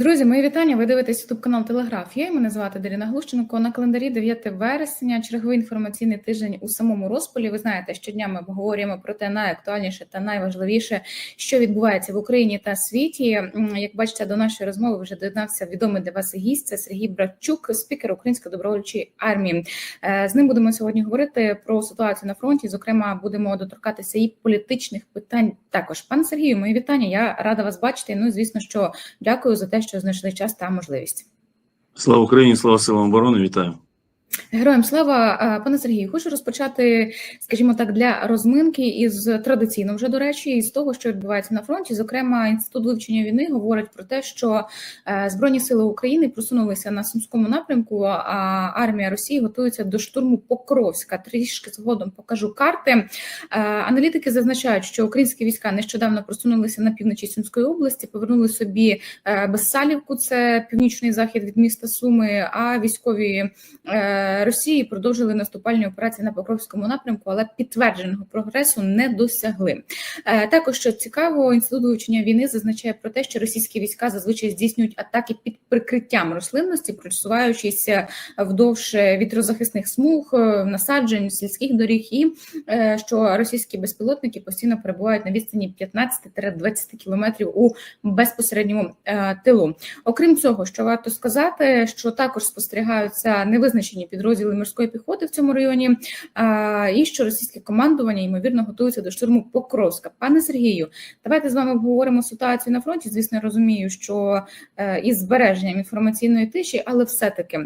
Друзі, мої вітання. Ви дивитесь ютуб канал Телеграф. Я мене звати Даріна Глущенко. На календарі 9 вересня, черговий інформаційний тиждень у самому розпалі. Ви знаєте, щодня ми обговорюємо про те найактуальніше та найважливіше, що відбувається в Україні та світі. Як бачите, до нашої розмови вже доєднався відомий для вас гість. Це Сергій Братчук, спікер Української добровольчої армії. Е, З ним будемо сьогодні говорити про ситуацію на фронті. Зокрема, будемо доторкатися і політичних питань. Також пане Сергію, мої вітання. Я рада вас бачити. Ну і звісно, що дякую за те, що знайшли час та можливість. Слава Україні, слава силам оборони, вітаю. Героям слава, пане Сергію, хочу розпочати, скажімо так, для розминки із традиційно вже до речі, із того, що відбувається на фронті. Зокрема, інститут вивчення війни говорить про те, що е, збройні сили України просунулися на сумському напрямку. А армія Росії готується до штурму Покровська. Трішки згодом покажу карти. Е, Аналітики зазначають, що українські війська нещодавно просунулися на півночі Сумської області, повернули собі е, Безсалівку, це північний захід від міста Суми. А військові Росії продовжили наступальні операції на Покровському напрямку, але підтвердженого прогресу не досягли. Е, Також що цікаво, інститут вивчення війни зазначає про те, що російські війська зазвичай здійснюють атаки під прикриттям рослинності, просуваючись е, вдовж вітрозахисних смуг, е, насаджень, сільських доріг, і е, що російські безпілотники постійно перебувають на відстані 15-20 кілометрів у безпосередньому е, тилу. Окрім цього, що варто сказати, що також спостерігаються невизначені підрозділи морської піхоти в цьому районі, і що російське командування ймовірно готується до штурму Покровська. Пане Сергію, давайте з вами обговоримо ситуацію на фронті. Звісно, я розумію, що е, із збереженням інформаційної тиші, але все-таки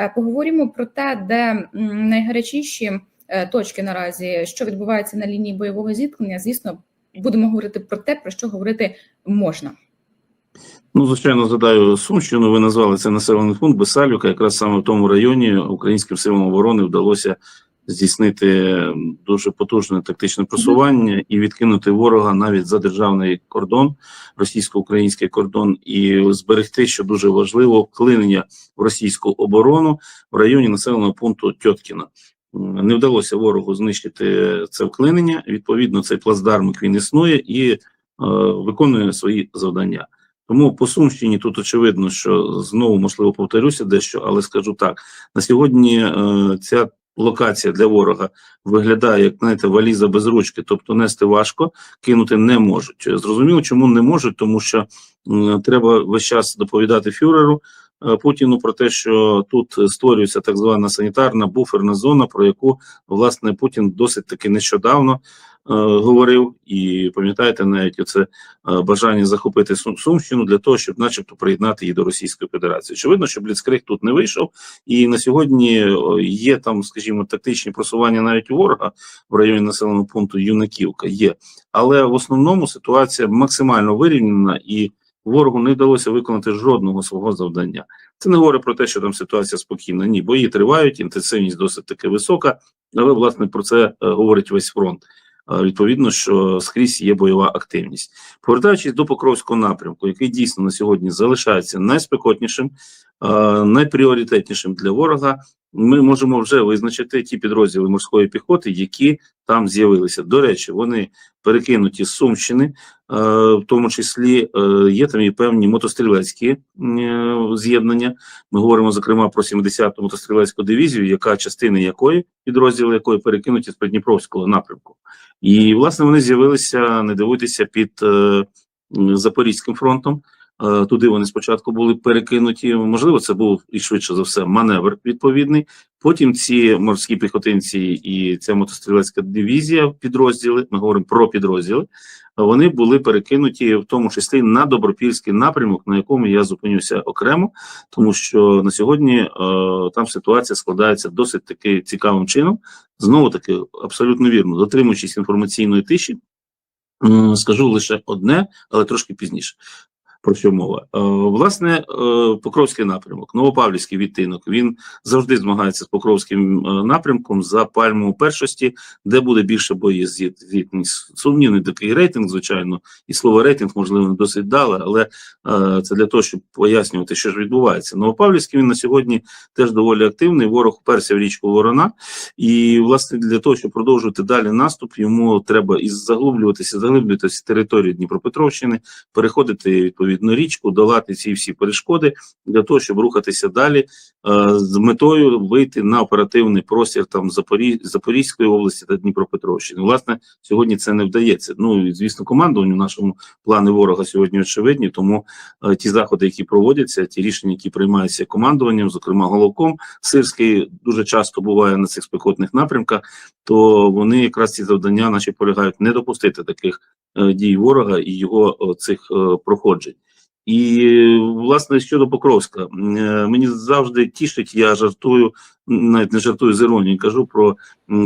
е, поговоримо про те, де найгарячіші е, точки наразі, що відбувається на лінії бойового зіткнення. Звісно, будемо говорити про те, про що говорити можна. Ну, звичайно, згадаю Сумщину. Ви назвали це населений пункт Бесалюка. Якраз саме в тому районі українським силам оборони вдалося здійснити дуже потужне тактичне просування і відкинути ворога навіть за державний кордон, російсько-український кордон, і зберегти, що дуже важливо, вклинення в російську оборону в районі населеного пункту Тьоткіна. Не вдалося ворогу знищити це вклинення. Відповідно, цей плацдармик він існує і е, виконує свої завдання. Тому по Сумщині тут очевидно, що знову можливо повторюся дещо, але скажу так: на сьогодні е, ця локація для ворога виглядає як знаєте, валіза без ручки, тобто нести важко, кинути не можуть. Зрозуміло, чому не можуть, тому що е, треба весь час доповідати фюреру. Е, Путіну про те, що тут створюється так звана санітарна буферна зона, про яку власне Путін досить таки нещодавно е, говорив, і пам'ятаєте навіть оце е, бажання захопити Сум- Сумщину для того, щоб, начебто, приєднати її до Російської Федерації. Очевидно, що Бліцкриг тут не вийшов, і на сьогодні є там, скажімо, тактичні просування навіть ворога в районі населеного пункту Юнаківка. Є, але в основному ситуація максимально вирівняна і. Ворогу не вдалося виконати жодного свого завдання. Це не говорить про те, що там ситуація спокійна. Ні, бої тривають, інтенсивність досить таки висока, але власне про це е, говорить весь фронт. Е, Відповідно, що скрізь є бойова активність. Повертаючись до Покровського напрямку, який дійсно на сьогодні залишається найспекотнішим, найпріоритетнішим для ворога. Ми можемо вже визначити ті підрозділи морської піхоти, які там з'явилися. До речі, вони перекинуті з Сумщини, е, в тому числі е, є там і певні мотострілецькі е, з'єднання. Ми говоримо зокрема про 70-ту мотострілецьку дивізію, яка частини якої підрозділи якої перекинуті з Придніпровського напрямку. І власне вони з'явилися, не дивуйтеся, під е, Запорізьким фронтом. Е, Туди вони спочатку були перекинуті. Можливо, це був і швидше за все маневр відповідний. Потім ці морські піхотинці і ця мотострілецька дивізія, підрозділи. Ми говоримо про підрозділи. Вони були перекинуті в тому числі на добропільський напрямок, на якому я зупинюся окремо, тому що на сьогодні е, там ситуація складається досить таки цікавим чином. Знову таки абсолютно вірно, дотримуючись інформаційної тиші, скажу лише одне, але трошки пізніше. Про що мова? Е, власне, е, Покровський напрямок, Новопавлівський відтинок. Він завжди змагається з Покровським е, напрямком за пальму першості, де буде більше боєздітність. Сумнівний такий рейтинг, звичайно, і слово рейтинг можливо не досить дали, але це для того, щоб пояснювати, що ж відбувається. Новопавлівський він на сьогодні теж доволі активний. Ворог вперся в річку Ворона, і власне для того, щоб продовжувати далі наступ, йому треба і заглублюватися, заглиблюватися в територію Дніпропетровщини, переходити відповідно відповідно річку, долати ці всі перешкоди для того, щоб рухатися далі е, з метою вийти на оперативний простір там Запорі... Запорізької області та Дніпропетровщини. Власне, сьогодні це не вдається. Ну і звісно, командуванню нашому плани ворога сьогодні очевидні. Тому е, ті заходи, які проводяться, ті рішення, які приймаються командуванням, зокрема головком Сирський, дуже часто буває на цих спекотних напрямках. То вони якраз ці завдання наші полягають не допустити таких е, дій ворога і його цих проходжень. І власне щодо Покровська, е, мені завжди тішить, я жартую, навіть не жартую з іронією, кажу про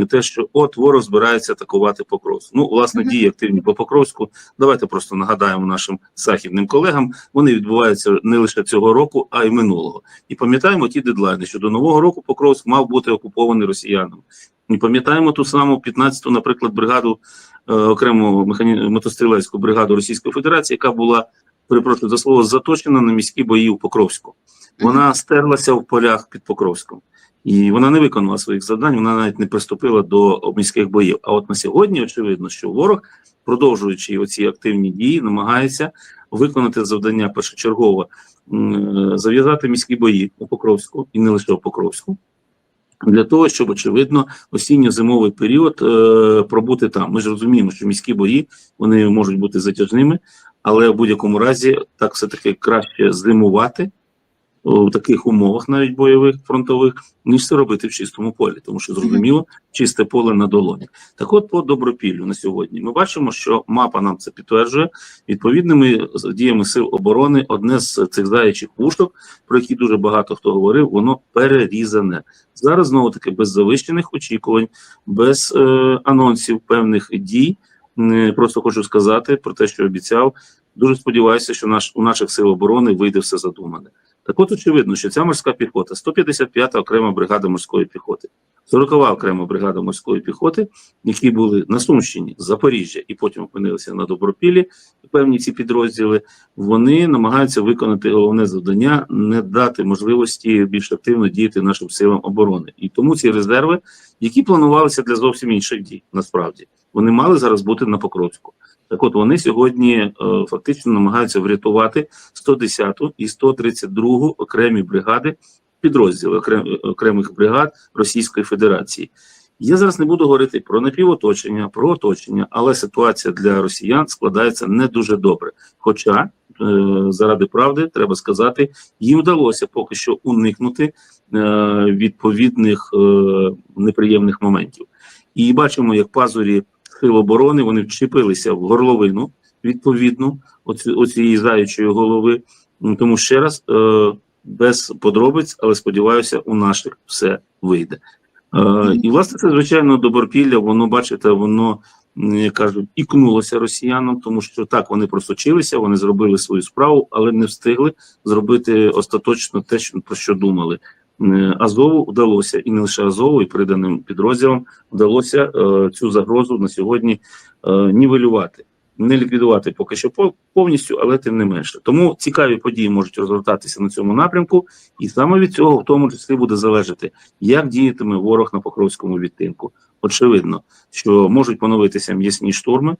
те, що от ворог збирається атакувати Покровськ. Ну, власне, дії активні по Покровську. Давайте просто нагадаємо нашим західним колегам. Вони відбуваються не лише цього року, а й минулого. І пам'ятаємо ті дедлайни, що до нового року Покровськ мав бути окупований росіянами. І пам'ятаємо ту саму 15-ту, наприклад, бригаду е, окрему механі... мотострілецьку бригаду Російської Федерації, яка була перепрошую за слово заточена на міські бої у Покровську. Вона стерлася в полях під Покровськом. І вона не виконала своїх завдань, вона навіть не приступила до міських боїв. А от на сьогодні очевидно, що ворог, продовжуючи оці активні дії, намагається виконати завдання першочергово е, зав'язати міські бої у Покровську і не лише у Покровську. Для того щоб очевидно осінньо-зимовий період е, пробути там. Ми ж розуміємо, що міські бої вони можуть бути затяжними, але в будь-якому разі так все таки краще зимувати у таких умовах, навіть бойових фронтових, ніж це робити в чистому полі, тому що зрозуміло, чисте поле на долоні. Так, от по добропіллю на сьогодні ми бачимо, що мапа нам це підтверджує відповідними діями сил оборони. Одне з цих заячих вушок, про які дуже багато хто говорив, воно перерізане зараз. Знову таки без завищених очікувань, без е, анонсів певних дій. Просто хочу сказати про те, що обіцяв. Дуже сподіваюся, що наш у наших сил оборони вийде все задумане. Так от очевидно, що ця морська піхота, 155-та окрема бригада морської піхоти, 40-ва окрема бригада морської піхоти, які були на Сумщині, Запоріжжя і потім опинилися на Добропіллі, певні ці підрозділи, вони намагаються виконати головне завдання не дати можливості більш активно діяти нашим силам оборони. І тому ці резерви, які планувалися для зовсім інших дій, насправді вони мали зараз бути на Покровську. Так от вони сьогодні е, фактично намагаються врятувати 110-ту і 132-гу окремі бригади, підрозділи окрем, окремих бригад Російської Федерації. Я зараз не буду говорити про напівоточення, про оточення, але ситуація для росіян складається не дуже добре. Хоча е, заради правди треба сказати, їм вдалося поки що уникнути е, відповідних неприємних моментів. І бачимо, як пазурі сил оборони вони вчепилися в горловину відповідно оці, оцієї заячої голови. Ну, Тому ще раз е, без подробиць, але сподіваюся, у наших все вийде. Е, і власне це звичайно добропілля. Воно бачите, воно як кажуть, ікнулося росіянам, тому що так вони просочилися, вони зробили свою справу, але не встигли зробити остаточно те, що про що думали. Е, Азову вдалося, і не лише Азову, і приданим підрозділам вдалося е, цю загрозу на сьогодні е, нівелювати, не ліквідувати поки що повністю, але тим не менше. Тому цікаві події можуть розгортатися на цьому напрямку, і саме від цього в тому числі буде залежати, як діятиме ворог на Покровському відтинку. Очевидно, що можуть поновитися м'ясні штурми,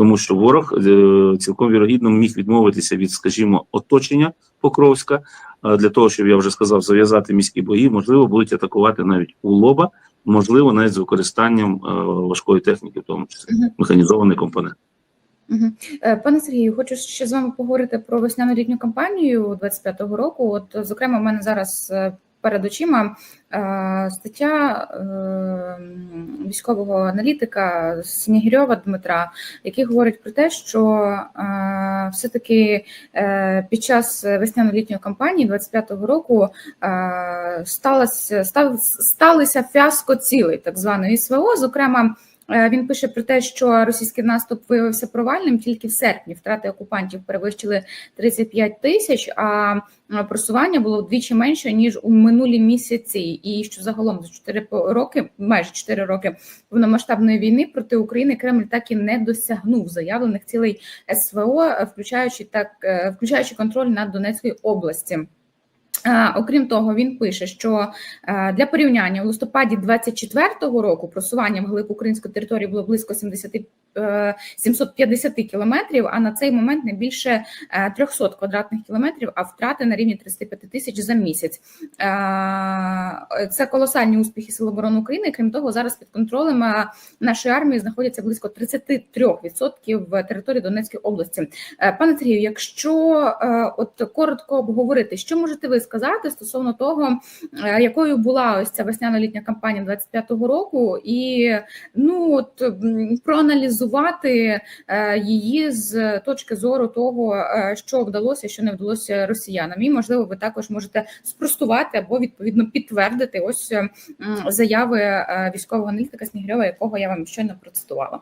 тому що ворог е, цілком вірогідно міг відмовитися від, скажімо, оточення Покровська для того, щоб я вже сказав, зав'язати міські бої, можливо, будуть атакувати навіть у лоба, можливо, навіть з використанням е, важкої техніки, в тому числі механізований компонент. Е, Пане Сергію, хочу ще з вами поговорити про весняну літню кампанію 25-го року. От, зокрема, у мене зараз перед очима е, стаття е, військового аналітика Снігирьова Дмитра, який говорить про те, що е, все-таки під час весняно-літньої кампанії 25-го року сталося сталися фіаско цілей так званої СВО. Зокрема, Він пише про те, що російський наступ виявився провальним тільки в серпні. Втрати окупантів перевищили 35 тисяч, а е, просування було вдвічі менше ніж у минулі місяці. І що загалом за 4 роки, майже 4 роки повномасштабної війни проти України Кремль так і не досягнув заявлених цілей СВО, е, включаючи так, е, включаючи контроль над Донецькою області. Е, Окрім того, він пише, що е, для порівняння у листопаді 24-го року просування вглиб української території було близько е, 750 кілометрів, а на цей момент не більше е, 300 квадратних кілометрів, а втрати на рівні 35 тисяч за місяць. Е, Це колосальні успіхи Сил оборони України. Крім того, зараз під контролем е, нашої армії знаходяться близько 33% території Донецької області. Е, Пане Сергію, якщо е, от коротко обговорити, що можете ви сказати стосовно того, е, якою була ось ця весняно-літня кампанія 25-го року, і ну от проаналізувати е, її з точки зору того, е, що вдалося, що не вдалося росіянам, і можливо, ви також можете спростувати або відповідно підтвердити ось заяви військового аналітика Снігирьова, якого я вам щойно процитувала.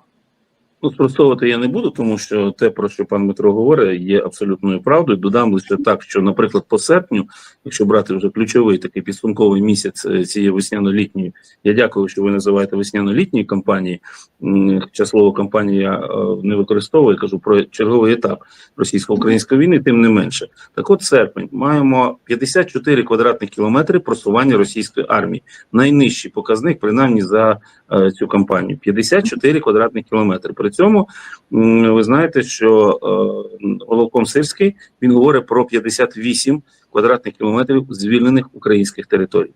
Ну, спростовувати я не буду, тому що те, про що пан Дмитро говорить, є абсолютною правдою. Додам лише так, що, наприклад, по серпню, якщо брати вже ключовий такий підсумковий місяць е, цієї весняно-літньої, я дякую, що ви називаєте весняно-літньої кампанії. Хоча слово кампанія е, не використовую, я кажу про черговий етап російсько-української війни, тим не менше. Так от серпень маємо 54 квадратних кілометри просування російської армії. Найнижчий показник, принаймні за е, цю кампанію. 54 квадратних кілометри. При цьому ви знаєте, що е, Головком Сирський він говорить про 58 квадратних кілометрів звільнених українських територій.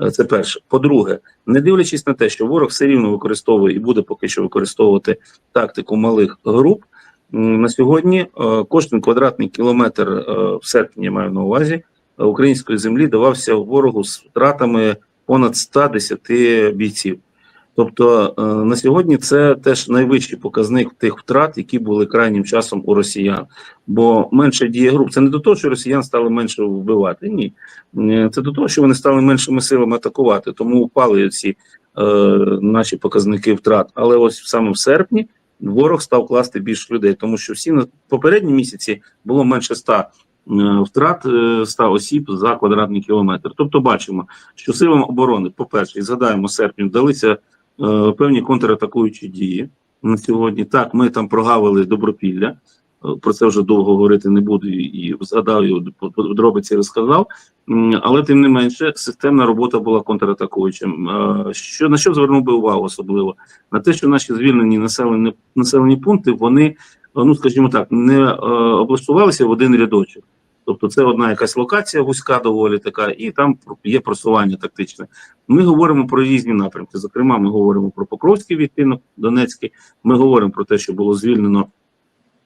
Е, Це перше. По-друге, не дивлячись на те, що ворог все рівно використовує і буде поки що використовувати тактику малих груп. На сьогодні е, кожен квадратний кілометр е, в серпні маю на увазі е, української землі давався ворогу з втратами понад 110 бійців. Тобто е, на сьогодні це теж найвищий показник тих втрат, які були крайнім часом у росіян. Бо менше діє груп. Це не до того, що росіян стали менше вбивати. Ні, Е, це до того, що вони стали меншими силами атакувати. Тому впали ці е, наші показники втрат. Але ось саме в серпні ворог став класти більше людей, тому що всі на попередні місяці було менше 100 е, втрат е, 100 осіб за квадратний кілометр. Тобто, бачимо, що силам оборони, по-перше, і згадаємо серпню, вдалися певні контратакуючі дії на сьогодні. Так, ми там прогавили добропілля. Е, Про це вже довго говорити не буду і- в подробиці розказав. Але тим не менше, системна робота була контратакуючим. Е, Що на що звернув би увагу особливо? На те, що наші звільнені населені населені пункти, вони, е, ну скажімо так, не е, облаштувалися в один рядочок. Тобто це одна якась локація вузька доволі така, і там є просування тактичне. Ми говоримо про різні напрямки. Зокрема, ми говоримо про Покровський відтинок, Донецький. Ми говоримо про те, що було звільнено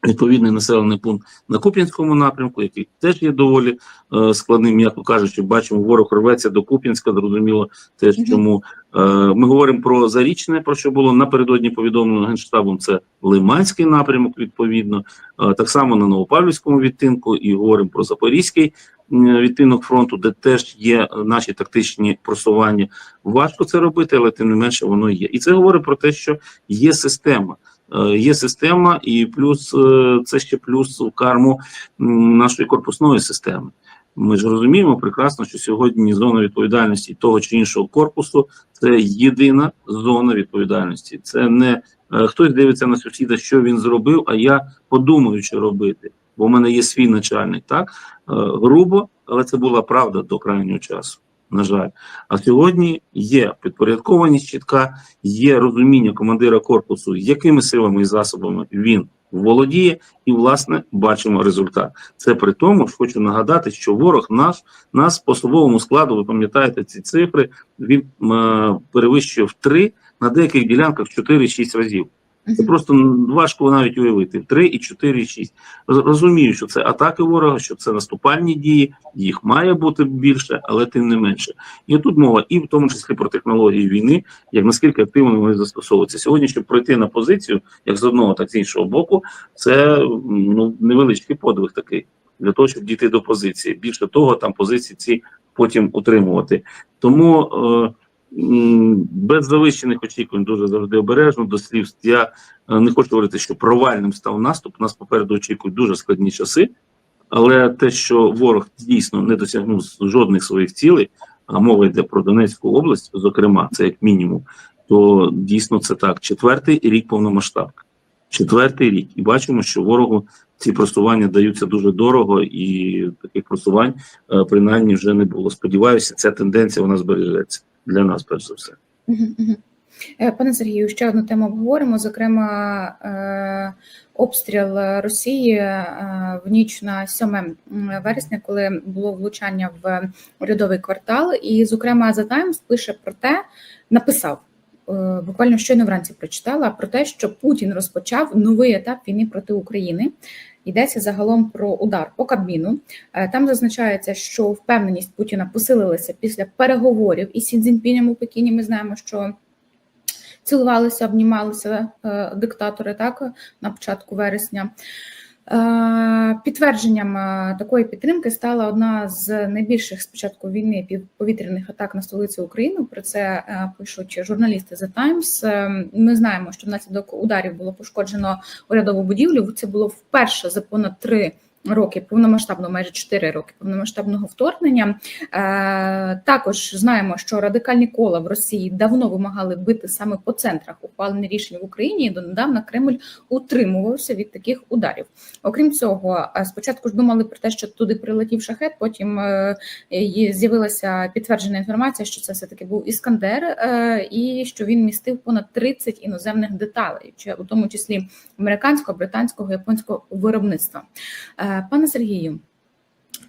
відповідний населений пункт на Куп'янському напрямку, який теж є доволі е, складним, м'яко кажучи, бачимо, ворог рветься до Куп'янська, зрозуміло теж чому. Е, ми говоримо про Зарічне, про що було напередодні повідомлено Генштабом, це Лиманський напрямок, відповідно, Е, так само на Новопавлівському відтинку, і говоримо про Запорізький відтинок фронту, де теж є наші тактичні просування. Важко це робити, але тим не менше воно є. І це говорить про те, що є система. Е, Є система, і плюс е, це ще плюс в карму нашої корпусної системи. Ми ж розуміємо прекрасно, що сьогодні зона відповідальності того чи іншого корпусу це єдина зона відповідальності. Це не е, хтось дивиться на сусіда, що він зробив, а я подумаю, що робити. Бо в мене є свій начальник, так грубо, але це була правда до крайнього часу. На жаль, а сьогодні є підпорядкованість чітка, є розуміння командира корпусу, якими силами і засобами він володіє, і власне бачимо результат. Це при тому, що хочу нагадати, що ворог наш нас по особовому складу, ви пам'ятаєте ці цифри, він е, перевищує в 3, на деяких ділянках 4-6 разів. Це просто важко навіть уявити. 3 і 4 і 6. Розумію, що це атаки ворога, що це наступальні дії, їх має бути більше, але тим не менше. І тут мова, і в тому числі про технології війни, як наскільки активно вони застосовуються. Сьогодні, щоб пройти на позицію, як з одного, так з іншого боку, це ну, невеличкий подвиг такий для того, щоб дійти до позиції. Більше того, там позиції ці потім утримувати. Тому. Е, без завищених очікувань дуже завжди обережно до слів. Я е, не хочу говорити, що провальним став наступ. Нас попереду очікують дуже складні часи, але те, що ворог дійсно не досягнув жодних своїх цілей, а мова йде про Донецьку область, зокрема, це як мінімум, то дійсно це так. Четвертий рік повномасштабка. Четвертий рік, і бачимо, що ворогу ці просування даються дуже дорого, і таких просувань е, принаймні вже не було. Сподіваюся, ця тенденція вона збережеться для нас, перш за все. Е, Пане Сергію, ще одну тему обговоримо. Зокрема, е, обстріл Росії е, в ніч на 7 вересня, коли було влучання в урядовий квартал. І, зокрема, The Times пише про те, написав буквально щойно вранці прочитала про те, що Путін розпочав новий етап війни проти України. Йдеться загалом про удар по Кабміну. Е, Там зазначається, що впевненість Путіна посилилася після переговорів із Сі Цзіньпінем у Пекіні. Ми знаємо, що цілувалися, обнімалися е, диктатори так на початку вересня. Е, Підтвердженням е, такої підтримки стала одна з найбільших з початку війни повітряних атак на столицю України. Про це е, пишуть журналісти The Times. Ми знаємо, що внаслідок ударів було пошкоджено урядову будівлю. Це було вперше за понад три роки повномасштабного, майже чотири роки повномасштабного вторгнення. Е, Також знаємо, що радикальні кола в Росії давно вимагали бити саме по центрах ухвалення рішень в Україні. І донедавна Кремль утримувався від таких ударів. Окрім цього, е, спочатку ж думали про те, що туди прилетів шахет. Потім е, з'явилася підтверджена інформація, що це все таки був іскандер, е, і що він містив понад 30 іноземних деталей, чи у тому числі американського, британського, японського виробництва. Е, Пане Сергію,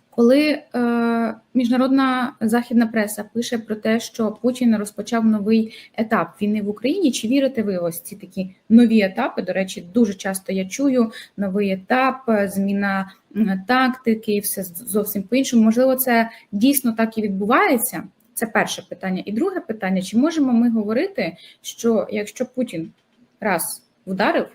коли е, міжнародна західна преса пише про те, що Путін розпочав новий етап війни в Україні, чи вірите ви ось ці такі нові етапи? До речі, дуже часто я чую новий етап, е, зміна тактики, і все зовсім по-іншому. Можливо, це дійсно так і відбувається. Це перше питання. І друге питання: чи можемо ми говорити, що якщо Путін раз вдарив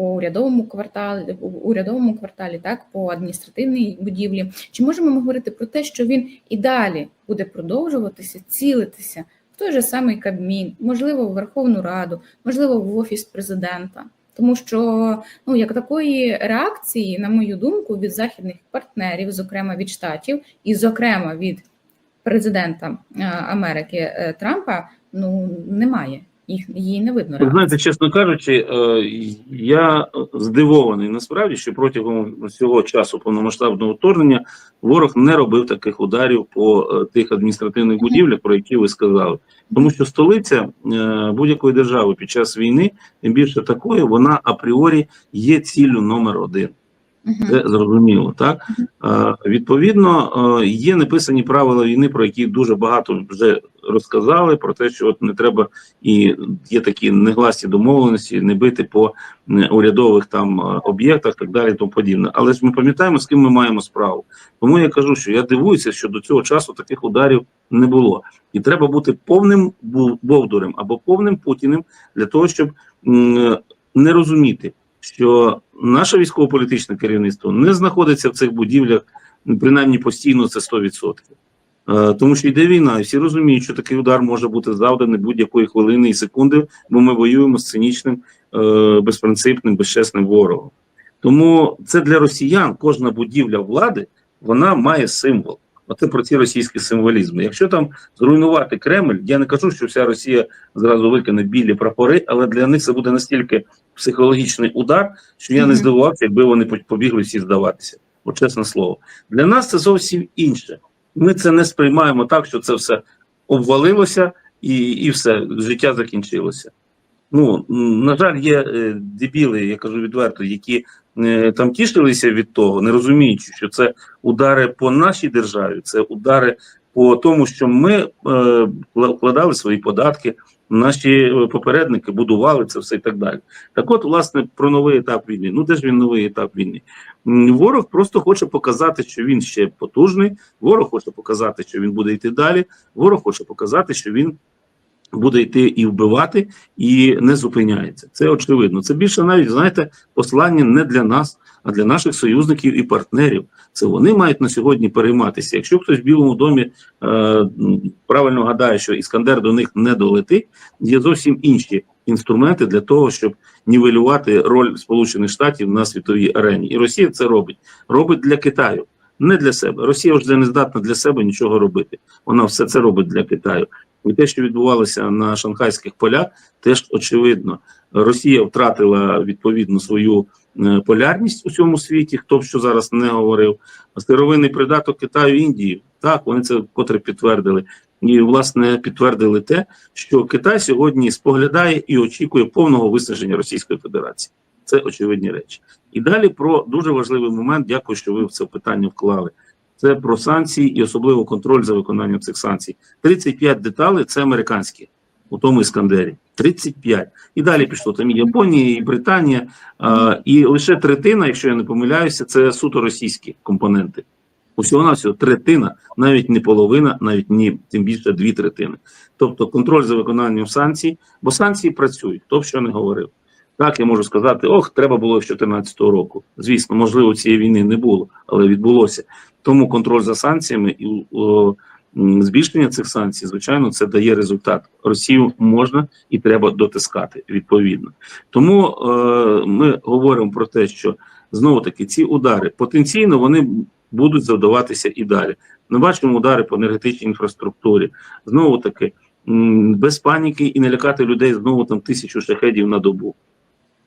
по урядовому кварталі, урядовому кварталі, так по адміністративній будівлі, чи можемо ми говорити про те, що він і далі буде продовжуватися, цілитися в той же самий Кабмін, можливо, в Верховну Раду, можливо, в офіс президента? Тому що ну як такої реакції, на мою думку, від західних партнерів, зокрема від штатів, і зокрема від президента е, Америки е, Трампа, ну немає. Їх її не видно. Ви знаєте, чесно кажучи, е, я здивований насправді, що протягом цього часу повномасштабного вторгнення ворог не робив таких ударів по е, тих адміністративних будівлях, про які ви сказали. Тому що столиця е, будь-якої держави під час війни, тим більше такої, вона апріорі є ціллю номер один. Це зрозуміло, так Е, відповідно, е, є неписані правила війни, про які дуже багато вже розказали. Про те, що от не треба і є такі негласні домовленості, не бити по урядових там об'єктах, так далі, і тому подібне. Але ж ми пам'ятаємо, з ким ми маємо справу. Тому я кажу, що я дивуюся, що до цього часу таких ударів не було, і треба бути повним бовдурем або повним путіним для того, щоб м, не розуміти, що наше військово-політичне керівництво не знаходиться в цих будівлях, принаймні постійно це 100%. Е, Тому що йде війна, і всі розуміють, що такий удар може бути завданий будь-якої хвилини і секунди, бо ми воюємо з цинічним, е, безпринципним, безчесним ворогом. Тому це для росіян кожна будівля влади вона має символ. Оце про ці російські символізми. Якщо там зруйнувати Кремль, я не кажу, що вся Росія зразу викине білі прапори, але для них це буде настільки психологічний удар, що я не здивувався, якби вони побігли всі здаватися. От чесне слово. Для нас це зовсім інше. Ми це не сприймаємо так, що це все обвалилося і, і все, життя закінчилося. Ну, на жаль, є е, дебіли, я кажу відверто, які там тішилися від того, не розуміючи, що це удари по нашій державі, це удари по тому, що ми е, вкладали свої податки, наші е, попередники будували це все і так далі. Так от, власне, про новий етап війни. Ну, де ж він новий етап війни? Ворог просто хоче показати, що він ще потужний. Ворог хоче показати, що він буде йти далі. Ворог хоче показати, що він буде йти і вбивати, і не зупиняється. Це очевидно. Це більше навіть знаєте, послання не для нас, а для наших союзників і партнерів. Це вони мають на сьогодні перейматися. Якщо хтось в Білому домі е, правильно гадає, що іскандер до них не долетить, є зовсім інші інструменти для того, щоб нівелювати роль Сполучених Штатів на світовій арені. І Росія це робить. Робить для Китаю. Не для себе. Росія вже не здатна для себе нічого робити. Вона все це робить для Китаю. І те, що відбувалося на шанхайських полях, теж очевидно. Росія втратила відповідно свою е, полярність у цьому світі. Хто б що зараз не говорив, сировинний придаток Китаю Індії. Так, вони це вкотре підтвердили. і власне підтвердили те, що Китай сьогодні споглядає і очікує повного виснаження Російської Федерації. Це очевидні речі. І далі про дуже важливий момент. Дякую, що ви в це питання вклали. Це про санкції і особливо контроль за виконанням цих санкцій. 35 деталей це американські у тому іскандері. 35. І далі пішло там і Японія, і Британія. І лише третина, якщо я не помиляюся, це суто російські компоненти. Усього на всього третина, навіть не половина, навіть ні, тим більше дві третини. Тобто контроль за виконанням санкцій, бо санкції працюють, хто б що не говорив. Так, я можу сказати, ох, треба було з 2014 року. Звісно, можливо, цієї війни не було, але відбулося. Тому контроль за санкціями і о, збільшення цих санкцій, звичайно, це дає результат. Росію можна і треба дотискати відповідно. Тому е, ми говоримо про те, що знову таки ці удари потенційно вони будуть завдаватися і далі. Ми бачимо удари по енергетичній інфраструктурі. Знову таки, без паніки і не лякати людей знову там тисячу шахедів на добу.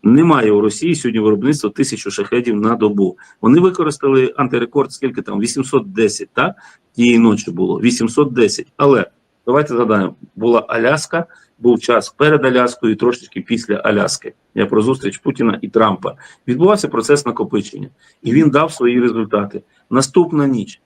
Немає у Росії сьогодні виробництва тисячу шахедів на добу. Вони використали антирекорд, скільки там 810, так? Тієї ночі було 810. Але давайте згадаємо, була Аляска, був час перед Аляскою і трошечки після Аляски. Я про зустріч Путіна і Трампа. Відбувався процес накопичення, і він дав свої результати. Наступна ніч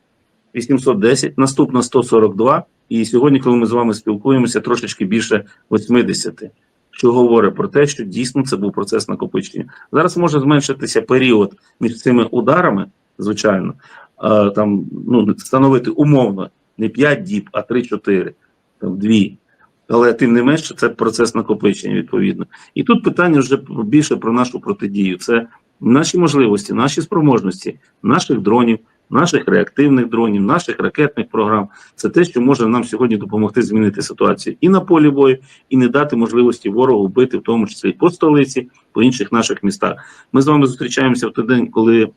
810, наступна 142. І сьогодні, коли ми з вами спілкуємося, трошечки більше 80 що говорить про те, що дійсно це був процес накопичення. Зараз може зменшитися період між цими ударами, звичайно, а, там ну становити умовно не 5 діб, а 3-4, там 2. Але тим не менше, це процес накопичення відповідно. І тут питання вже більше про нашу протидію. Це наші можливості, наші спроможності, наших дронів, наших реактивних дронів, наших ракетних програм. Це те, що може нам сьогодні допомогти змінити ситуацію і на полі бою, і не дати можливості ворогу бити, в тому числі по столиці, по інших наших містах. Ми з вами зустрічаємося в той день, коли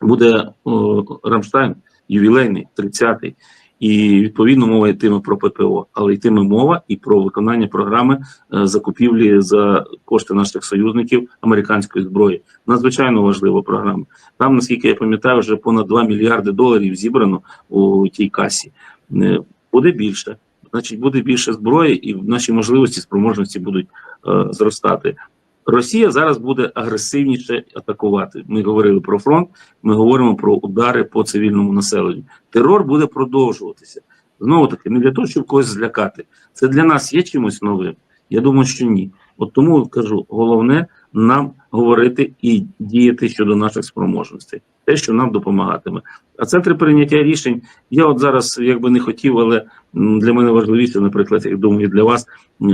буде о, Рамштайн, ювілейний, 30-й. І відповідно мова йтиме про ППО, але йтиме мова і про виконання програми е, закупівлі за кошти наших союзників американської зброї. Надзвичайно важлива програма. Там, наскільки я пам'ятаю, вже понад 2 мільярди доларів зібрано у тій касі. Е, Буде більше, значить, буде більше зброї, і наші можливості спроможності будуть е, зростати. Росія зараз буде агресивніше атакувати. Ми говорили про фронт, ми говоримо про удари по цивільному населенню. Терор буде продовжуватися. Знову таки, не для того, щоб когось злякати. Це для нас є чимось новим. Я думаю, що ні. От тому кажу, головне нам говорити і діяти щодо наших спроможностей, те, що нам допомагатиме. А центри прийняття рішень я от зараз якби не хотів, але для мене важливіше, наприклад, як думаю, для вас,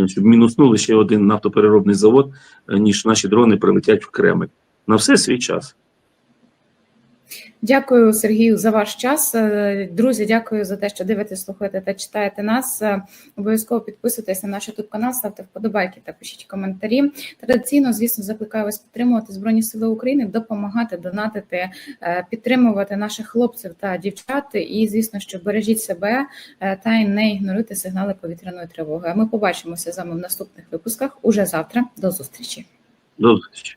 щоб мінуснули ще один нафтопереробний завод, е, ніж наші дрони прилетять в Кремль. На все свій час. Дякую, Сергію, за ваш час. Е, Друзі, дякую за те, що дивитесь, слухаєте та читаєте нас. Е, Обов'язково підписуйтесь на наш youtube канал, ставте вподобайки та пишіть коментарі. Традиційно, звісно, закликаю вас підтримувати Збройні Сили України, допомагати, донатити, е, підтримувати наших хлопців та дівчат. І, звісно, що бережіть себе та не ігноруйте сигнали повітряної тривоги. Ми побачимося з вами в наступних випусках уже завтра. До зустрічі. До зустрічі.